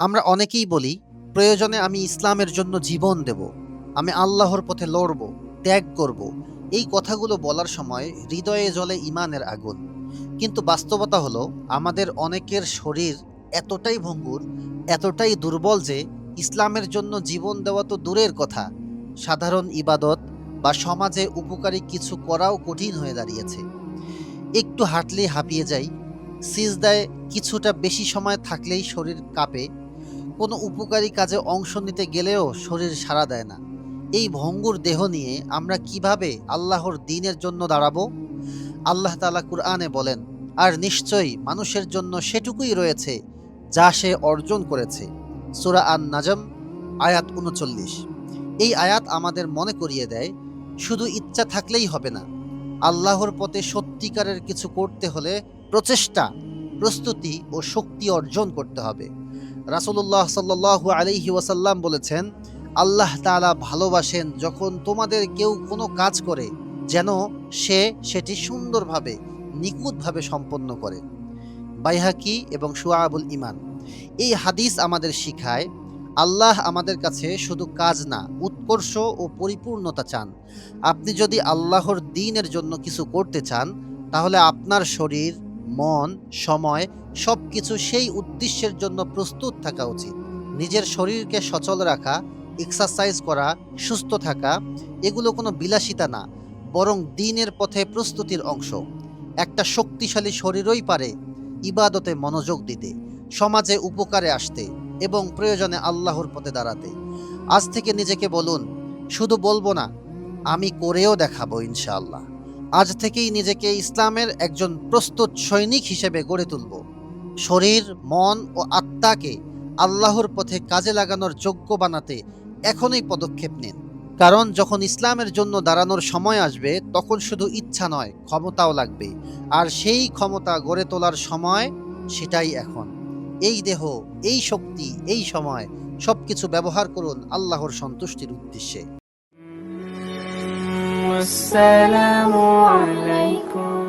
আমরা অনেকেই বলি, প্রয়োজনে আমি ইসলামের জন্য জীবন দেব, আমি আল্লাহর পথে লড়ব, ত্যাগ করব। এই কথাগুলো বলার সময় হৃদয়ে জ্বলে ইমানের আগুন। কিন্তু বাস্তবতা হলো, আমাদের অনেকের শরীর এতটাই ভঙ্গুর, এতটাই দুর্বল যে ইসলামের জন্য জীবন দেওয়া তো দূরের কথা। সাধারণ ইবাদত বা সমাজে উপকারী কিছু করাও কঠিন হয়ে দাঁড়িয়েছে। একটু হাঁটলেই হাঁপিয়ে যাই, সিজদায় কিছুটা বেশি সময় থাকলেই শরীর কাঁপে কোনো উপকারী কাজে অংশ নিতে গেলেও শরীর সাড়া দেয় না। এই ভঙ্গুর দেহ নিয়ে আমরা কীভাবে আল্লাহর দিনের জন্য দাঁড়াবো? আল্লাহ তালা কুরআনে বলেন, আর নিশ্চয়ই মানুষের জন্য সেটুকুই রয়েছে যা সে অর্জন করেছে। সূরা আন নাজম আয়াত উনচল্লিশ। এই আয়াত আমাদের মনে করিয়ে দেয়, শুধু ইচ্ছা থাকলেই হবে না। আল্লাহর পথে সত্যিকারের কিছু করতে হলে প্রচেষ্টা, প্রস্তুতি ও শক্তি অর্জন করতে হবে। রাসূলুল্লাহ সাল্লাল্লাহু আলাইহি ওয়াসাল্লাম বলেছেন, আল্লাহ তাআলা ভালোবাসেন যখন তোমাদের কেউ কোনো কাজ করে, যেন সে সেটি সুন্দরভাবে, নিখুঁতভাবে সম্পন্ন করে। বাইহাকি এবং সুয়াবুল ইমান এই হাদিস আমাদের শিখায়, আল্লাহ আমাদের কাছে শুধু কাজ না, উৎকর্ষ ও পরিপূর্ণতা চান। আপনি যদি আল্লাহর দিনের জন্য কিছু করতে চান, তাহলে আপনার শরীর মন, সময় সব কিছু সেই উদ্দেশ্যের জন্য প্রস্তুত থাকা উচিত। নিজের শরীরকে সচল রাখা এক্সারসাইজ করা, সুস্থ থাকা, এগুলো কোনো বিলাসিতা না, বরং দিনের পথে প্রস্তুতির অংশ। একটা শক্তিশালী শরীরই পারে ইবাদতে মনোযোগ দিতে, সমাজে উপকারে আসতে এবং প্রয়োজনে আল্লাহর পথে দাঁড়াতে। আজ থেকে নিজেকে বলুন, শুধু বলব না, আমি করেও দেখাবো ইনশাআল্লাহ। আজ থেকেই নিজেকে ইসলামের একজন প্রস্তুত সৈনিক হিসেবে গড়ে তুলব। শরীর, মন ও আত্মাকে আল্লাহর পথে কাজে লাগানোর যোগ্য বানাতে এখনই পদক্ষেপ নিন। কারণ যখন ইসলামের জন্য দাঁড়ানোর সময় আসবে, তখন শুধু ইচ্ছা নয়, ক্ষমতাও লাগবে। আর সেই ক্ষমতা গড়ে তোলার সময় সেটাই এখন। এই দেহ, এই শক্তি, এই সময় সবকিছু ব্যবহার করুন আল্লাহর সন্তুষ্টির উদ্দেশ্যে। والسلام عليكم.